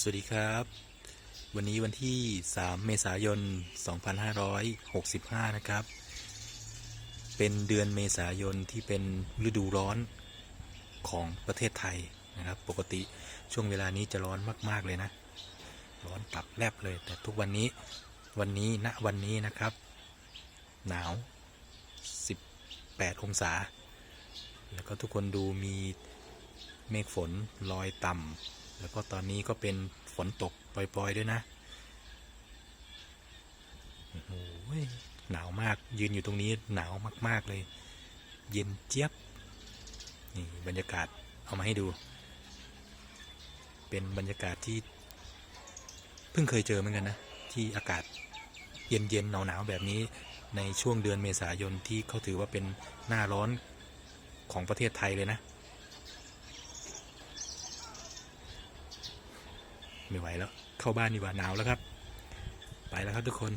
สวัสดีครับ วันนี้วันที่ 3 เมษายน 2565 นะครับ เป็นเดือนเมษายนที่เป็นฤดูร้อนของประเทศไทยนะครับ ปกติช่วงเวลานี้จะร้อนมาก ๆ เลยนะ ร้อนตับแลบเลย แต่ทุกวันนี้วันนี้ณวันนี้นะครับ หนาว 18 องศา แล้วก็ทุกคนดูมีเมฆฝนลอยต่ำ แล้วก็ตอนนี้ก็เป็นฝนตกปล่อย ๆ ด้วยนะโอ้โหหนาวมากยืนอยู่ตรงนี้หนาวมาก ๆ เลย เย็นเจี๊ยบ นี่บรรยากาศเอามาให้ดู เป็นบรรยากาศที่ เพิ่งเคยเจอเหมือนกันนะ ที่อากาศเย็นๆหนาวๆแบบนี้ในช่วงเดือนเมษายนที่เขาถือว่าเป็นหน้าร้อนของประเทศไทยเลยนะ ไม่ไหวแล้ว เข้าบ้านดีกว่าหนาวแล้วครับ ไปแล้วครับทุกคน